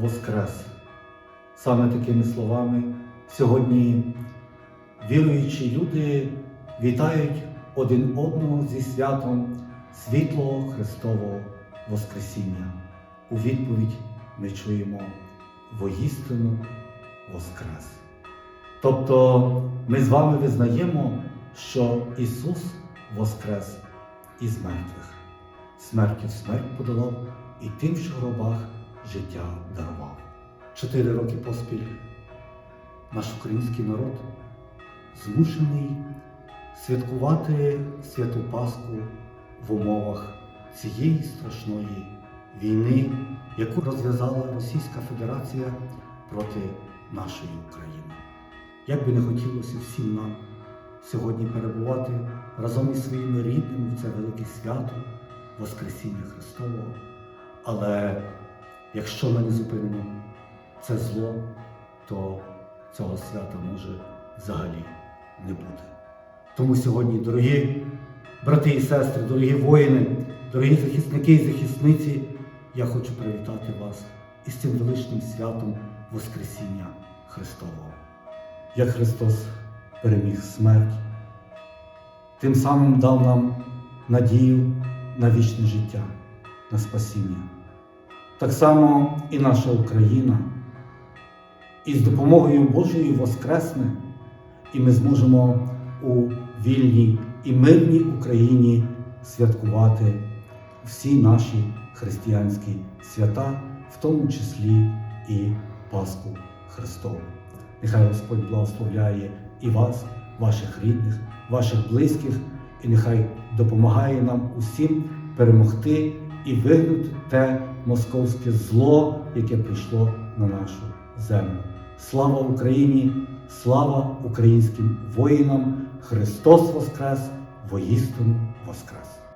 Воскрес! Саме такими словами сьогодні віруючі люди вітають один одного зі святом світлого Христового Воскресіння. У відповідь ми чуємо воїстину Воскрес. Тобто ми з вами визнаємо, що Ісус Воскрес із мертвих, смертю смерть подолав і тим, що в гробах життя дарував. Чотири роки поспіль наш український народ змушений святкувати святу Пасху в умовах цієї страшної війни, яку розв'язала Російська Федерація проти нашої України. Як би не хотілося всім нам сьогодні перебувати разом із своїми рідними в це велике свято Воскресіння Христового, але якщо ми не зупинимо це зло, то цього свята може взагалі не бути. Тому сьогодні, дорогі брати і сестри, дорогі воїни, дорогі захисники і захисниці, я хочу привітати вас із цим величним святом Воскресіння Христового. Як Христос переміг смерть, тим самим дав нам надію на вічне життя, на спасіння. Так само і наша Україна із допомогою Божою воскресне, і ми зможемо у вільній і мирній Україні святкувати всі наші християнські свята, в тому числі і Пасху Христову. Нехай Господь благословляє і вас, ваших рідних, ваших близьких, і нехай допомагає нам усім перемогти і вигнути те московське зло, яке прийшло на нашу землю. Слава Україні! Слава українським воїнам! Христос Воскрес! Воістину Воскрес!